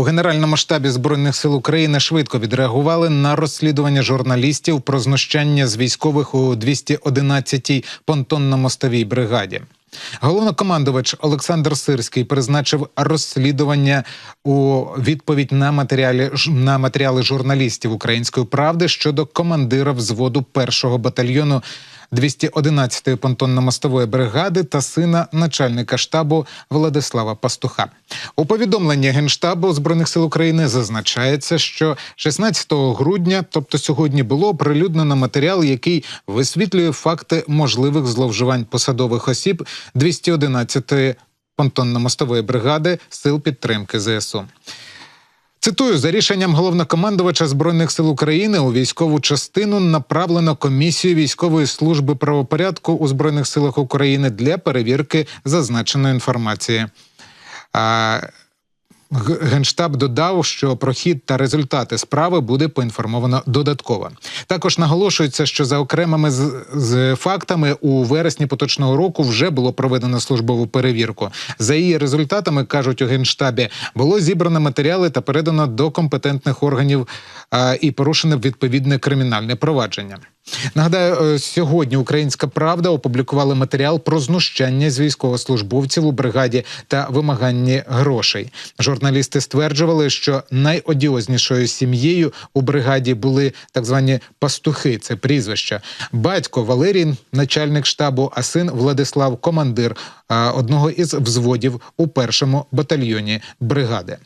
У Генеральному штабі збройних сил України швидко відреагували на розслідування журналістів про знущання з військових у 211-й понтонно-мостовій бригаді. Головнокомандувач Олександр Сирський призначив розслідування у відповідь на матеріалі на матеріали журналістів української правди щодо командира взводу першого батальйону 211-ї понтонно-мостової бригади та сина начальника штабу Владислава Пастуха. У повідомленні Генштабу збройних сил України зазначається, що 16 грудня, тобто сьогодні, було оприлюднено матеріал, який висвітлює факти можливих зловживань посадових осіб 211-ї понтонно-мостової бригади сил підтримки ЗСУ. Цитую за рішенням головнокомандувача збройних сил України у військову частину направлено комісію військової служби правопорядку у збройних силах України для перевірки зазначеної інформації. Генштаб додав, що про хід та результати справи буде поінформовано додатково. Також наголошується, що за окремими з, з фактами у вересні поточного року вже було проведено службову перевірку. За її результатами кажуть у генштабі, було зібрано матеріали та передано до компетентних органів і порушено відповідне кримінальне провадження. Нагадаю, е, сьогодні Українська Правда опублікувала матеріал про знущання з військовослужбовців у бригаді та вимагання грошей. Журналісти стверджували, що найодіознішою сім'єю у бригаді були так звані пастухи. Це прізвища. Батько Валерій, начальник штабу, а син Владислав, командир одного із взводів у першому батальйоні бригади.